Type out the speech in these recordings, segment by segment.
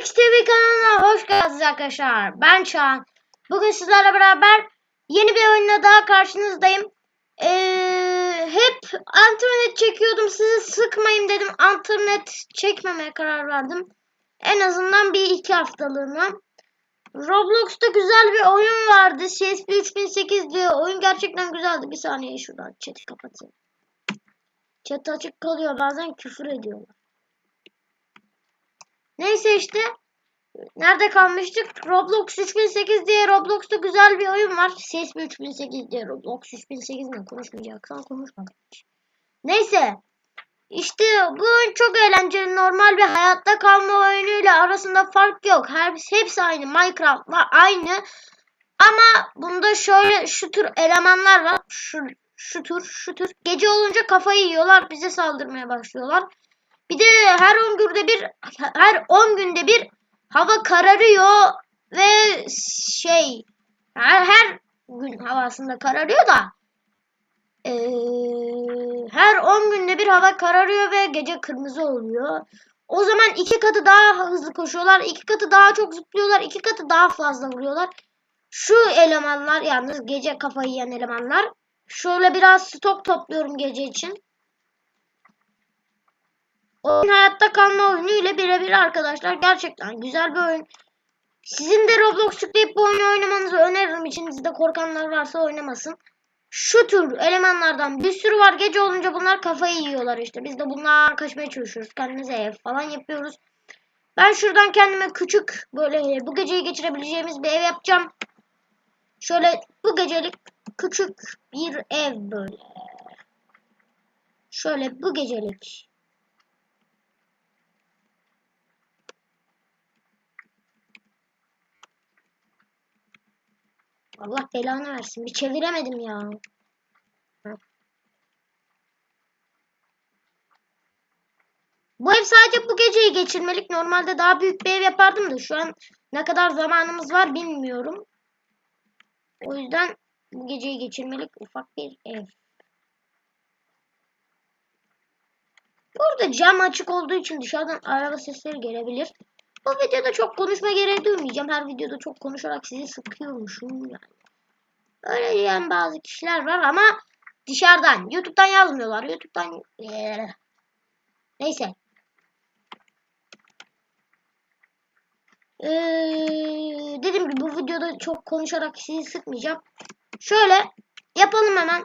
X TV kanalına hoş geldiniz arkadaşlar. Ben Çağan. Bugün sizlerle beraber yeni bir oyunla daha karşınızdayım. Ee, hep internet çekiyordum. Sizi sıkmayayım dedim. İnternet çekmemeye karar verdim. En azından bir iki haftalığına. Roblox'ta güzel bir oyun vardı. CSP 3008 diye. Oyun gerçekten güzeldi. Bir saniye şuradan chat'i kapatayım. Chat açık kalıyor. Bazen küfür ediyorlar. Neyse işte. Nerede kalmıştık? Roblox 3008 diye Roblox'ta güzel bir oyun var. CSP 3008 diye Roblox 3008 ne konuşmayacaksan konuşma. Neyse. İşte bu oyun çok eğlenceli. Normal bir hayatta kalma oyunuyla arasında fark yok. Her, hepsi aynı. Minecraft'la aynı. Ama bunda şöyle şu tür elemanlar var. Şu, şu tür şu tür. Gece olunca kafayı yiyorlar. Bize saldırmaya başlıyorlar. Bir de her 10 günde bir her 10 günde bir hava kararıyor ve şey her, her gün havasında kararıyor da ee, her 10 günde bir hava kararıyor ve gece kırmızı oluyor. O zaman iki katı daha hızlı koşuyorlar, iki katı daha çok zıplıyorlar, iki katı daha fazla vuruyorlar. Şu elemanlar yalnız gece kafayı yiyen elemanlar. Şöyle biraz stok topluyorum gece için. Oyun hayatta kalma oyunu ile birebir arkadaşlar. Gerçekten güzel bir oyun. Sizin de Roblox yükleyip bu oyunu oynamanızı öneririm. İçinizde korkanlar varsa oynamasın. Şu tür elemanlardan bir sürü var. Gece olunca bunlar kafayı yiyorlar işte. Biz de bunlardan kaçmaya çalışıyoruz. Kendimize ev falan yapıyoruz. Ben şuradan kendime küçük böyle bu geceyi geçirebileceğimiz bir ev yapacağım. Şöyle bu gecelik küçük bir ev böyle. Şöyle bu gecelik Allah belanı versin. Bir çeviremedim ya. Bu ev sadece bu geceyi geçirmelik. Normalde daha büyük bir ev yapardım da şu an ne kadar zamanımız var bilmiyorum. O yüzden bu geceyi geçirmelik ufak bir ev. Burada cam açık olduğu için dışarıdan araba sesleri gelebilir. Bu videoda çok konuşma gereği duymayacağım. Her videoda çok konuşarak sizi sıkıyormuşum yani. Öyle diyen bazı kişiler var ama dışarıdan. YouTube'dan yazmıyorlar. YouTube'dan ee, neyse. Ee, dediğim gibi bu videoda çok konuşarak sizi sıkmayacağım. Şöyle yapalım hemen.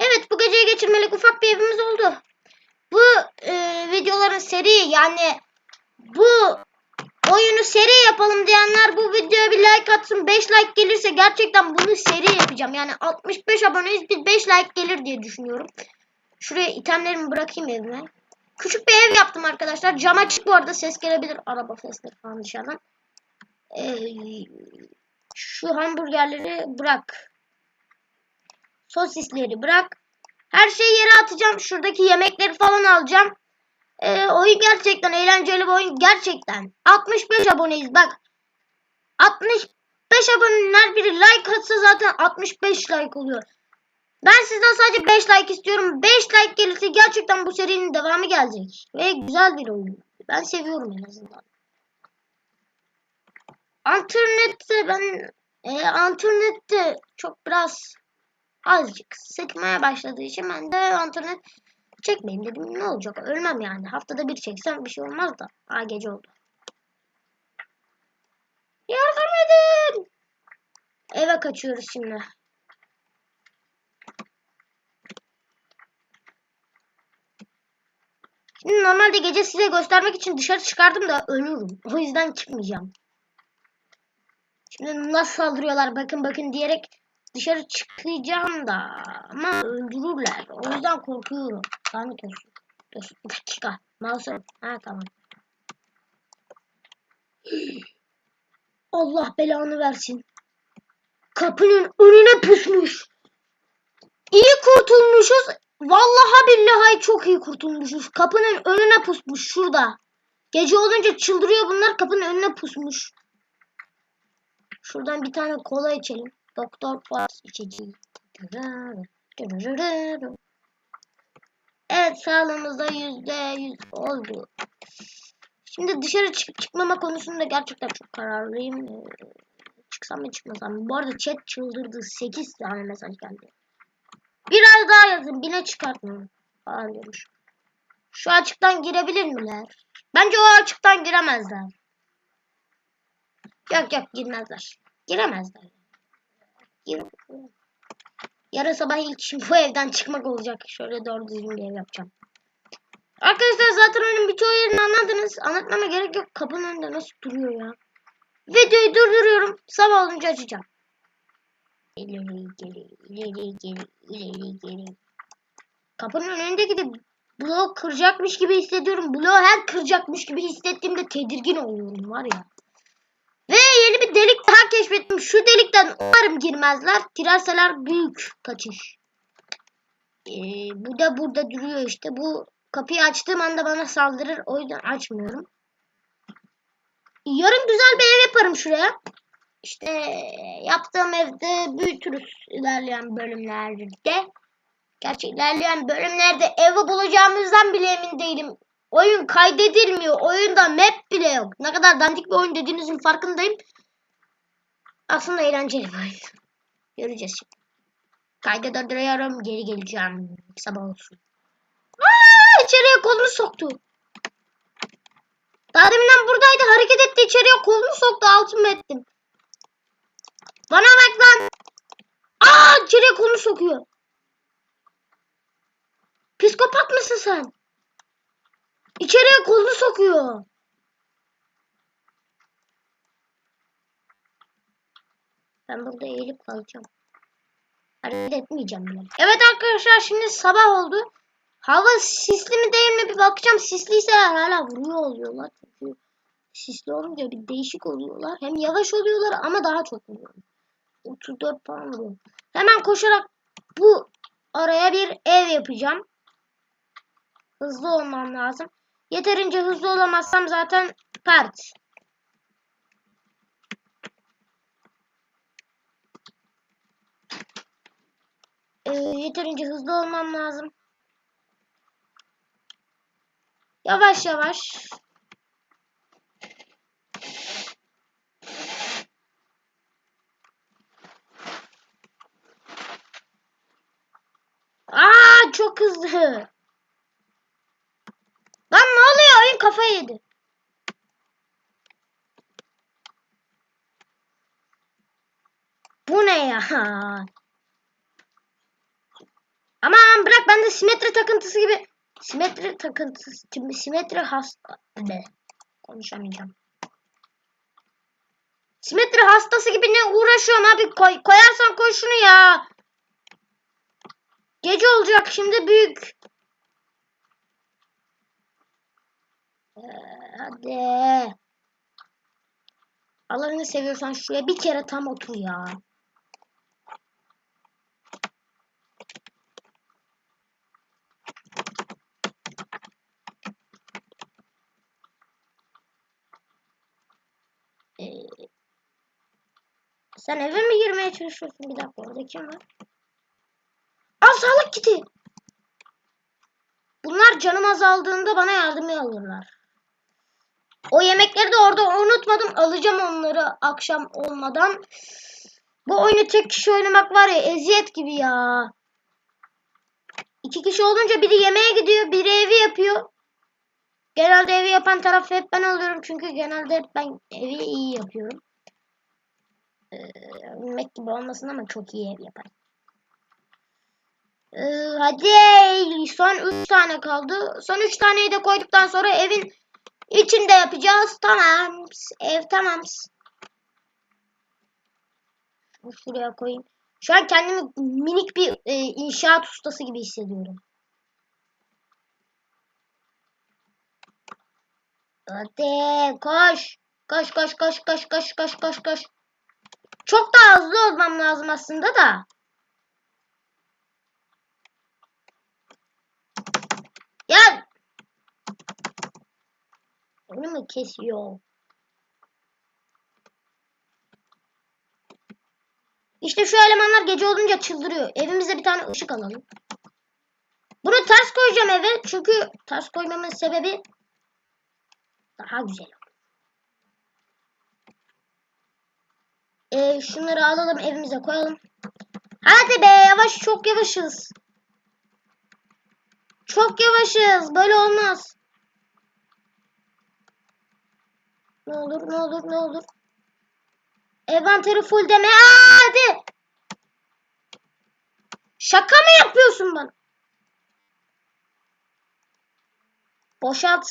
Evet bu geceyi geçirmelik ufak bir evimiz oldu bu e, videoların seri yani bu oyunu seri yapalım diyenler bu videoya bir like atsın. 5 like gelirse gerçekten bunu seri yapacağım. Yani 65 aboneyiz bir 5 like gelir diye düşünüyorum. Şuraya itemlerimi bırakayım evime. Küçük bir ev yaptım arkadaşlar. Cam açık bu arada ses gelebilir. Araba sesleri falan dışarıdan. Ee, şu hamburgerleri bırak. Sosisleri bırak. Her şeyi yere atacağım. Şuradaki yemekleri falan alacağım. Ee, oyun gerçekten eğlenceli bir oyun. Gerçekten. 65 aboneyiz bak. 65 aboneler biri like atsa zaten 65 like oluyor. Ben sizden sadece 5 like istiyorum. 5 like gelirse gerçekten bu serinin devamı gelecek. Ve güzel bir oyun. Ben seviyorum en azından. İnternette ben e, internette çok biraz azıcık sıkmaya başladığı için ben de internet çekmeyeyim dedim. Ne olacak? Ölmem yani. Haftada bir çeksem bir şey olmaz da. Aa gece oldu. Yardım edin. Eve kaçıyoruz şimdi. Şimdi normalde gece size göstermek için dışarı çıkardım da ölürüm. O yüzden çıkmayacağım. Şimdi nasıl saldırıyorlar bakın bakın diyerek Dışarı çıkacağım da ama öldürürler. O yüzden korkuyorum. Lanet olsun. Dur bir dakika. Mouse'um. Ha tamam. Allah belanı versin. Kapının önüne pusmuş. İyi kurtulmuşuz. Vallahi billahi çok iyi kurtulmuşuz. Kapının önüne pusmuş şurada. Gece olunca çıldırıyor bunlar kapının önüne pusmuş. Şuradan bir tane kola içelim. Doktor Fox içeceği. Evet sağlığımızda yüzde yüz oldu. Şimdi dışarı çıkıp çıkmama konusunda gerçekten çok kararlıyım. Ee, çıksam mı çıkmasam mı? Bu arada chat çıldırdı. 8 tane mesaj geldi. Biraz daha yazın. Bine çıkartmıyorum. Falan diyormuş. Şu açıktan girebilir miler? Bence o açıktan giremezler. Yok yok girmezler. Giremezler. Yarın sabah ilk işim bu evden çıkmak olacak. Şöyle doğru düzgün bir ev yapacağım. Arkadaşlar zaten oyunun birçoğu yerini anladınız. Anlatmama gerek yok. Kapının önünde nasıl duruyor ya. Videoyu durduruyorum. Sabah olunca açacağım. İleri geri, ileri geri, ileri geri. Kapının önündeki de bloğu kıracakmış gibi hissediyorum. Bloğu her kıracakmış gibi hissettiğimde tedirgin oluyorum var ya. Ve yeni bir delik daha keşfettim. Şu delikten umarım girmezler. Girerseler büyük kaçış. Ee, bu da burada duruyor işte. Bu kapıyı açtığım anda bana saldırır. O yüzden açmıyorum. Yarın güzel bir ev yaparım şuraya. İşte yaptığım evde büyütürüz ilerleyen bölümlerde. Gerçi ilerleyen bölümlerde evi bulacağımızdan bile emin değilim. Oyun kaydedilmiyor. Oyunda map bile yok. Ne kadar dandik bir oyun dediğinizin farkındayım. Aslında eğlenceli bir oyun. Göreceğiz şimdi. Kayda. Geri geleceğim. Sabah olsun. Aa, içeriye kolunu soktu. Daha deminden buradaydı. Hareket etti. içeriye kolunu soktu. Altın ettim. Bana bak lan. Aa içeriye kolunu sokuyor. Psikopat mısın sen? İçeriye kolunu sokuyor. Ben burada eğilip kalacağım. Hareket etmeyeceğim bile. Evet arkadaşlar şimdi sabah oldu. Hava sisli mi değil mi bir bakacağım. Sisliyse hala vuruyor oluyorlar. Çünkü sisli olunca bir değişik oluyorlar. Hem yavaş oluyorlar ama daha çok vuruyor. 34 falan vuruyor. Hemen koşarak bu araya bir ev yapacağım. Hızlı olmam lazım. Yeterince hızlı olamazsam zaten pert. Ee, yeterince hızlı olmam lazım. Yavaş yavaş. Aa çok hızlı. Lan ne kafayı yedi. Bu ne ya? Aman bırak ben de simetri takıntısı gibi simetri takıntısı simetri hasta be konuşamayacağım. Simetri hastası gibi ne uğraşıyorum abi koy, koyarsan koy şunu ya. Gece olacak şimdi büyük. Ee, hadi. Allah'ını seviyorsan şuraya bir kere tam otur ya. Ee, sen eve mi girmeye çalışıyorsun? Bir dakika orada kim var? Aa sağlık kiti. Bunlar canım azaldığında bana yardım alırlar. O yemekleri de orada unutmadım. Alacağım onları akşam olmadan. Bu oyunu tek kişi oynamak var ya eziyet gibi ya. İki kişi olunca biri yemeğe gidiyor, biri evi yapıyor. Genelde evi yapan taraf hep ben oluyorum çünkü genelde hep ben evi iyi yapıyorum. Ee, Mek gibi olmasın ama çok iyi ev yaparım. Ee, hadi son 3 tane kaldı. Son 3 taneyi de koyduktan sonra evin içinde yapacağız. Tamam. Ev tamam. Şuraya koyayım. Şu an kendimi minik bir e, inşaat ustası gibi hissediyorum. Hadi koş. Koş koş koş koş koş koş koş koş. Çok daha hızlı olmam lazım aslında da. Ya. Onu mu kesiyor? İşte şu elemanlar gece olunca çıldırıyor. Evimize bir tane ışık alalım. Bunu ters koyacağım eve. Çünkü ters koymamın sebebi daha güzel. Ee, şunları alalım evimize koyalım. Hadi be yavaş çok yavaşız. Çok yavaşız. Böyle olmaz. Ne olur ne olur ne olur. Envanteri full deme. Aa, hadi. Şaka mı yapıyorsun bana? Boşalt.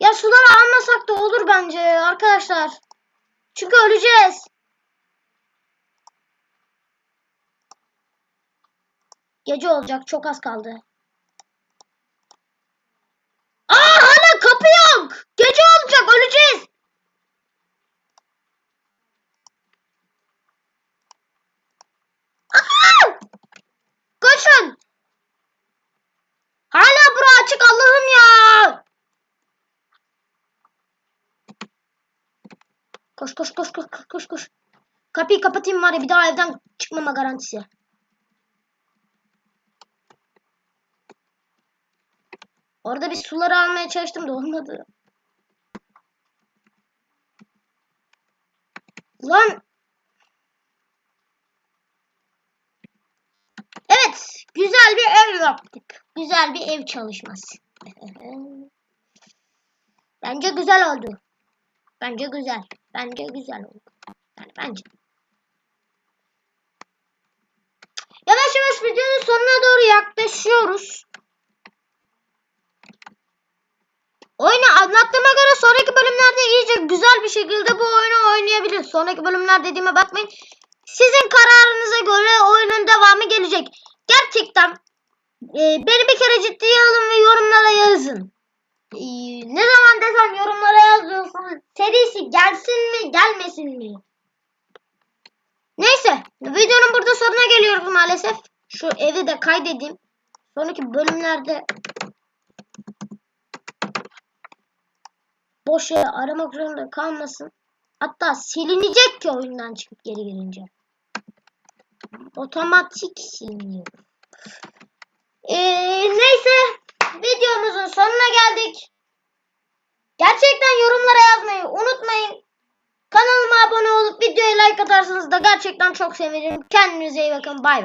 Ya suları almasak da olur bence arkadaşlar. Çünkü öleceğiz. Gece olacak. Çok az kaldı. Aa hala kapı yok. Gece olacak. Öleceğiz. Aa! Koşun. Hala bura açık Allah'ım ya. Koş koş koş koş koş koş koş. Kapıyı kapatayım var ya bir daha evden çıkmama garantisi. Orada bir suları almaya çalıştım da olmadı. Lan. Evet. Güzel bir ev yaptık. Güzel bir ev çalışması. Bence güzel oldu. Bence güzel. Bence güzel oldu. Yani bence. Yavaş yavaş videonun sonuna doğru yaklaşıyoruz. Oyunu anlattığıma göre sonraki bölümlerde iyice güzel bir şekilde bu oyunu oynayabiliriz. Sonraki bölümler dediğime bakmayın. Sizin kararınıza göre oyunun devamı gelecek. Gerçekten e, beni bir kere ciddiye alın ve yorumlara yazın. Ne zaman desem yorumlara yazıyorsunuz. Serisi gelsin mi gelmesin mi? Neyse videonun burada sonuna geliyoruz maalesef. Şu evi de kaydedeyim. Sonraki bölümlerde boş yere aramak zorunda kalmasın. Hatta silinecek ki oyundan çıkıp geri gelince. Otomatik siliniyor. Ee, neyse videomuzun sonuna geldik. Gerçekten yorumlara yazmayı unutmayın. Kanalıma abone olup videoya like atarsanız da gerçekten çok sevinirim. Kendinize iyi bakın. Bay bay.